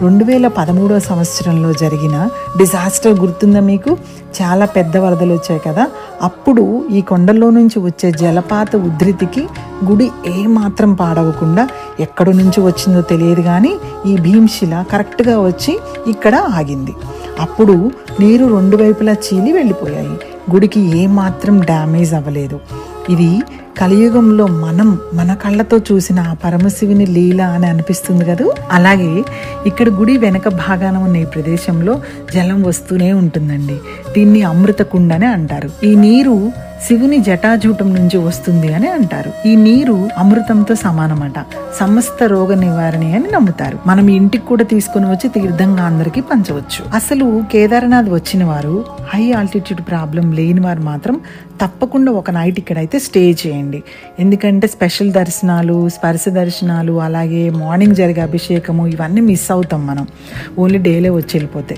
రెండు వేల పదమూడవ సంవత్సరంలో జరిగిన డిజాస్టర్ గుర్తుందా మీకు? చాలా పెద్ద వరదలు వచ్చాయి కదా. అప్పుడు ఈ కొండల్లో నుంచి వచ్చే జలపాత ఉధృతికి గుడి ఏమాత్రం పాడవకుండా ఎక్కడి నుంచి వచ్చిందో తెలియదు కానీ ఈ భీమ్శిల కరెక్ట్గా వచ్చి ఇక్కడ ఆగింది. అప్పుడు నీరు రెండు వైపులా చీలి వెళ్ళిపోయాయి. గుడికి ఏమాత్రం డ్యామేజ్ అవ్వలేదు. ఇది కలియుగంలో మనం మన కళ్ళతో చూసిన ఆ పరమశివుని లీల అని అనిపిస్తుంది కదా? అలాగే ఇక్కడ గుడి వెనక భాగాన ఉన్న ఈ ప్రదేశంలో జలం వస్తూనే ఉంటుందండి. దీన్ని అమృత కుండ అని అంటారు. ఈ నీరు శివుని జటాజూటం నుంచి వస్తుంది అని అంటారు. ఈ నీరు అమృతంతో సమానమట. సమస్త రోగ నివారణ అని నమ్ముతారు. మనం ఇంటికి కూడా తీసుకొని వచ్చి తీర్థంగా అందరికీ పంచవచ్చు. అసలు కేదార్నాథ్ వచ్చిన వారు హై ఆల్టిట్యూడ్ ప్రాబ్లం లేని వారు మాత్రం తప్పకుండా ఒక నైట్ ఇక్కడైతే స్టే చేయండి. ఎందుకంటే స్పెషల్ దర్శనాలు స్పర్శ దర్శనాలు అలాగే మార్నింగ్ జరిగే అభిషేకము ఇవన్నీ మిస్ అవుతాం మనం. ఓన్లీ డేలే వచ్చి వెళ్ళిపోతే.